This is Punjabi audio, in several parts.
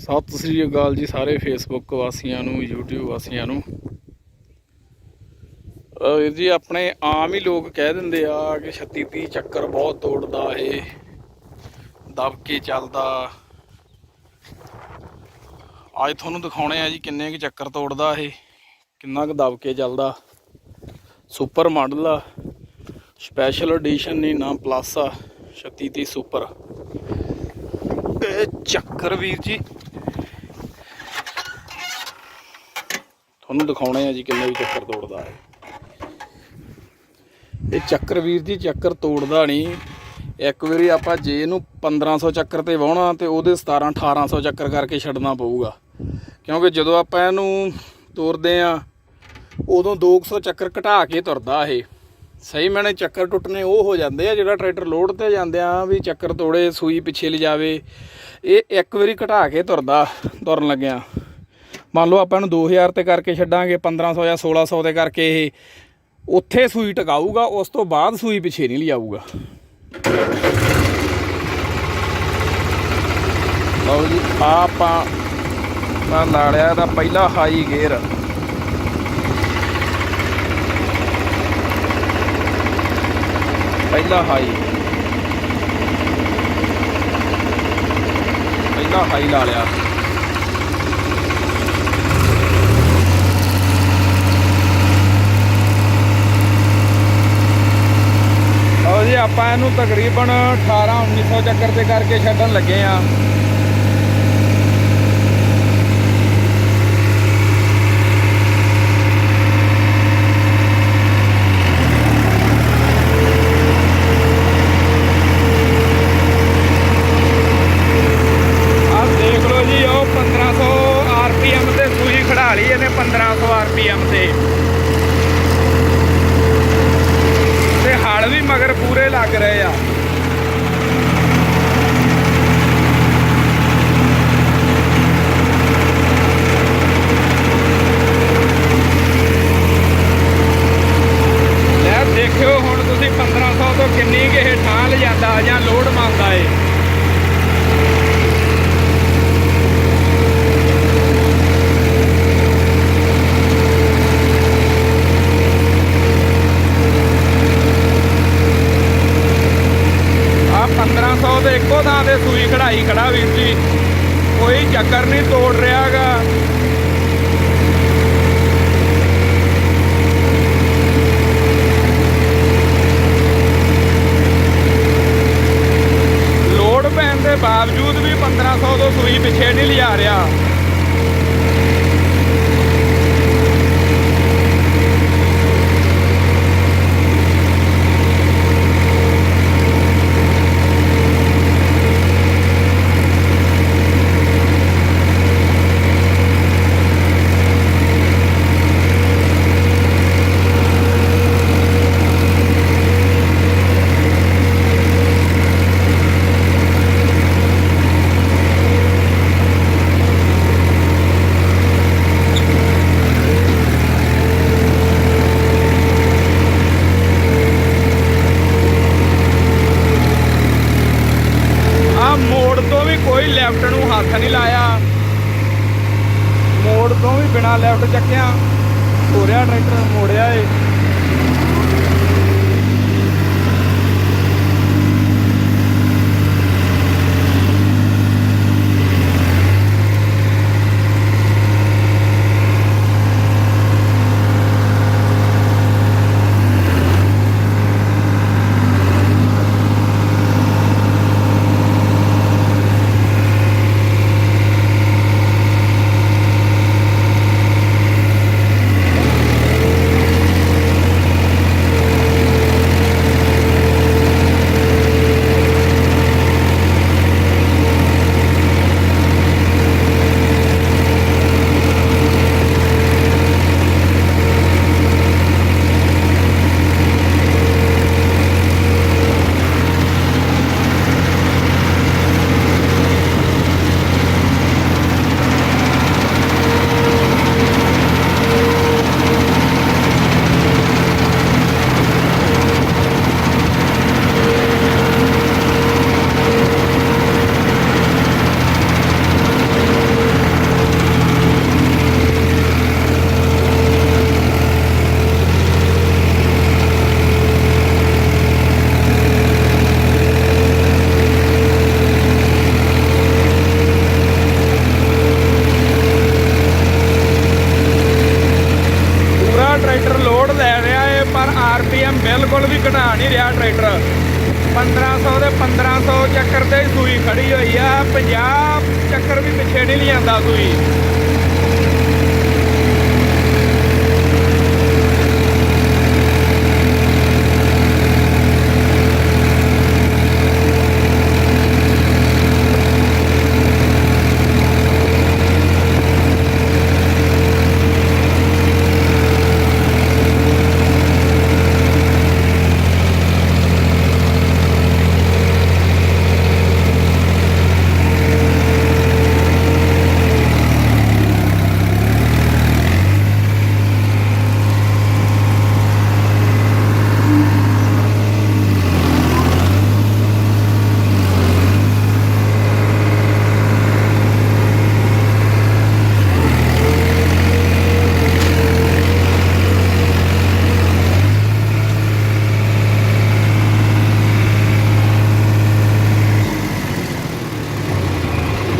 ਸਤਿ ਸ੍ਰੀ ਅਕਾਲ ਜੀ ਸਾਰੇ ਫੇਸਬੁੱਕ ਵਾਸੀਆਂ ਨੂੰ, YouTube ਵਾਸੀਆਂ ਨੂੰ। ਵੀਰ ਜੀ, ਆਪਣੇ ਆਮ ਹੀ ਲੋਕ ਕਹਿ ਦਿੰਦੇ ਆ ਕਿ 36 30 ਚੱਕਰ ਬਹੁਤ ਤੋੜਦਾ ਇਹ ਦਬ ਕੇ ਚੱਲਦਾ। ਅੱਜ ਤੁਹਾਨੂੰ ਦਿਖਾਉਣੇ ਆ ਜੀ ਕਿੰਨੇ ਕੁ ਚੱਕਰ ਤੋੜਦਾ ਇਹ, ਕਿੰਨਾ ਕੁ ਦਬ ਕੇ ਚੱਲਦਾ। ਸੁਪਰ ਮਾਡਲ ਆ ਸਪੈਸ਼ਲ ਐਡੀਸ਼ਨ ਨਹੀਂ, ਨਾ ਪਲੱਸ ਆ 36 30 ਸੁਪਰ ਇਹ ਚੱਕਰ ਵੀਰ ਜੀ ਤੁਹਾਨੂੰ ਦਿਖਾਉਣੇ ਆ ਜੀ ਕਿੰਨੇ ਵੀ ਚੱਕਰ ਤੋੜਦਾ ਹੈ। ਇਹ ਚੱਕਰ ਵੀਰ ਜੀ, ਚੱਕਰ ਤੋੜਦਾ ਨਹੀਂ। ਇੱਕ ਵਾਰੀ ਆਪਾਂ ਜੇ ਇਹਨੂੰ 1500 ਚੱਕਰ ਤੇ ਵਾਹਣਾ ਤੇ ਉਹਦੇ 17 1800 ਚੱਕਰ ਕਰਕੇ ਛੱਡਣਾ ਪਊਗਾ। ਕਿਉਂਕਿ ਜਦੋਂ ਆਪਾਂ ਇਹਨੂੰ ਤੋਰਦੇ ਆ ਉਦੋਂ 200 ਚੱਕਰ ਘਟਾ ਕੇ ਤੁਰਦਾ ਇਹ। ਸਹੀ ਮੈਨੇ ਚੱਕਰ ਟੁੱਟਨੇ ਉਹ ਹੋ ਜਾਂਦੇ ਆ, ਜਿਹੜਾ ਟਰੈਕਟਰ ਲੋਡ ਤੇ ਜਾਂਦੇ ਆ, ਵੀ ਚੱਕਰ ਤੋੜੇ, ਸੂਈ ਪਿੱਛੇ ਲਿਜਾਵੇ। ਇਹ ਇੱਕ ਵਾਰੀ ਘਟਾ ਕੇ ਤੁਰਦਾ, ਤੁਰਨ ਲੱਗਿਆ। ਮੰਨ ਲਓ ਆਪਾਂ ਇਹਨੂੰ 2000 ਤੇ ਕਰਕੇ ਛੱਡਾਂਗੇ 1500 ਜਾਂ 1600 ਤੇ ਕਰਕੇ ਇਹ, ਉੱਥੇ ਸੂਈ ਟਿਕਾਊਗਾ, ਉਸ ਤੋਂ ਬਾਅਦ ਸੂਈ ਪਿੱਛੇ ਨਹੀਂ ਲਿਆਊਗਾ। ਲਓ ਜੀ ਆਹ ਆਪਾਂ ਮੈਂ ਲਾ ਲਿਆ ਇਹਦਾ ਪਹਿਲਾ ਹਾਈ ਗੇਅਰ ਪਹਿਲਾ ਹਾਈ ਪਹਿਲਾ ਹਾਈ ਲਾ ਲਿਆ ਲਓ ਜੀ ਆਪਾਂ ਇਹਨੂੰ ਤਕਰੀਬਨ 18 1900 ਚੱਕਰ ਤੇ ਕਰਕੇ ਛੱਡਣ ਲੱਗੇ ਆ ਆਹ ਦੇਖ ਲਓ ਜੀ ਉਹ 1500 ਆਰਪੀਐਮ ਤੇ ਸੂਈ ਖੜਾ ਲਈ ਇਹਨੇ 1500 ਆਰਪੀਐਮ ਤੇ ਤੇ ਹਲ ਵੀ ਮਗਰ ਪੂਰੇ ਲੱਗ ਰਹੇ ਆ ਲੈ ਦੇਖਿਓ ਹੁਣ ਤੁਸੀਂ 1500 ਤੋਂ ਕਿੰਨੀ ਕੁ ਇਹ ਠਾਂ ਲਿਜਾਂਦਾ ਜਾਂ ਲੋਡ ਮੰਗਦਾ ਏ। ਆ 1500 ਦੇ ਇੱਕੋ ਥਾਂ ਤੇ ਸੂਈ ਖੜਾਈ ਖੜਾ ਵੀਰ ਜੀ। ਕੋਈ ਚੱਕਰ ਨਹੀਂ ਤੋੜ ਰਿਹਾਗਾ ਲੋਡ ਪੈਣ ਦੇ ਬਾਵਜੂਦ ਵੀ 1500 ਤੋਂ ਸੂਈ ਪਿੱਛੇ ਨਹੀਂ ਲਿਆ ਰਿਹਾ ਆ ਮੋੜ ਤੋਂ ਵੀ ਕੋਈ ਲੈਫਟ ਨੂੰ ਹੱਥ ਮੋੜ ਤੋਂ ਵੀ ਬਿਨਾ ਲੈਫਟ ਚੱਕਿਆ। ਤੋਰਿਆ ਟਰੈਕਟਰ ਮੋੜਿਆ ਏ। ਲੋਡ ਲੈ ਰਿਹਾ ਏ, ਪਰ ਆਰਪੀਐਮ ਬਿਲਕੁਲ ਵੀ ਘਟਾ ਨਹੀਂ ਰਿਹਾ ਟਰੈਕਟਰ। 1500 ਦੇ 1500 ਚੱਕਰ ਤੇ ਸੂਈ ਖੜੀ ਹੋਈ ਆ 50 ਚੱਕਰ ਵੀ ਪਿੱਛੇ ਨਹੀਂ ਲਿਆਂਦਾ ਸੂਈ।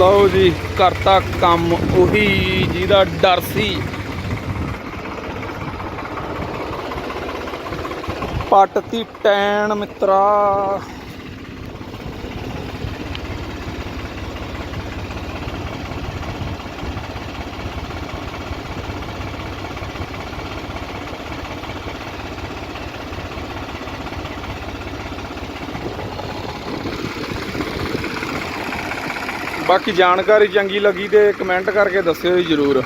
ਲਓ ਜੀ ਕਰਤਾ ਕੰਮ ਉਹੀ ਜਿਹਦਾ ਡਰ ਸੀ। ਪੱਟਤੀ ਟੈਣ ਮਿੱਤਰਾ। ਬਾਕੀ ਜਾਣਕਾਰੀ ਚੰਗੀ ਲੱਗੀ ਤੇ ਕਮੈਂਟ ਕਰਕੇ ਦੱਸਿਓ ਜੀ ਜਰੂਰ।